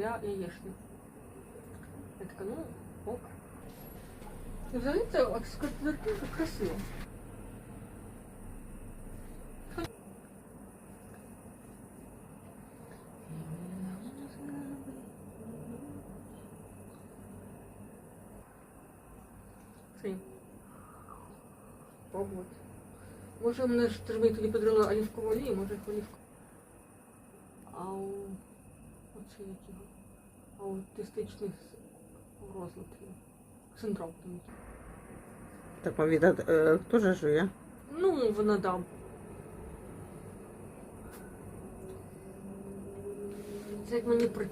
для яєчні. Я така, ну, ок. І взагалі це екскурсивно красиво. Це. Пробувати. Може мене ж ти ж мені тоді подарили олівкову олію, може їх олівку. Ау. як його, аутистичних розладів, синдром. Так повіда е, хто же жує? Ну, вона да. Це як мені притягнуло.